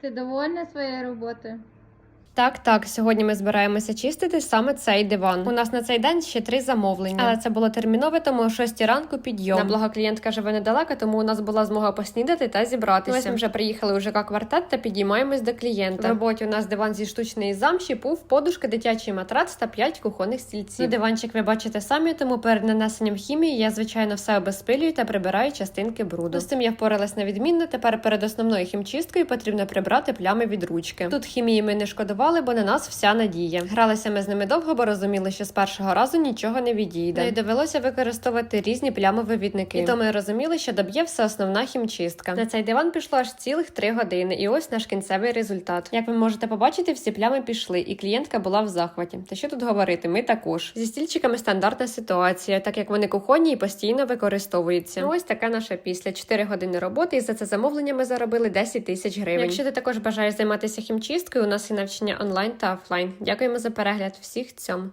Ти довольна своєю роботою? Так, так, сьогодні ми збираємося чистити саме цей диван. У нас на цей день ще три замовлення, але це було термінове, тому о 6 ранку підйом. На благо клієнтка живе недалеко, тому у нас була змога поснідати та зібратися. Ось ми вже приїхали у ЖК квартет та підіймаємось до клієнта. В роботі у нас диван зі штучної замші, пуф, подушка, дитячий матрац та 5 кухонних стільців. Ну, диванчик ви бачите самі, тому перед нанесенням хімії я звичайно все обезпилюю та прибираю частинки бруду. Ну, з цим я впоралась на відмінно. Тепер перед основною хімчисткою потрібно прибрати плями від ручки. Тут хімії ми не шкодували, бо на нас вся надія. Гралися ми з ними довго, бо розуміли, що з першого разу нічого не відійде. Ну і довелося використовувати різні плямовивідники. І то ми розуміли, що доб'є все основна хімчистка. На цей диван пішло аж цілих три години, і ось наш кінцевий результат. Як ви можете побачити, всі плями пішли, і клієнтка була в захваті. Та що тут говорити? Ми також зі стільчиками стандартна ситуація, так як вони кухонні і постійно використовуються. Ну, ось таке наше після 4 години роботи. І за це замовлення ми заробили 10 тисяч гривень. Якщо ти також бажаєш займатися хімчисткою, у нас є навчання онлайн та офлайн. Дякуємо за перегляд. Всіх цьому.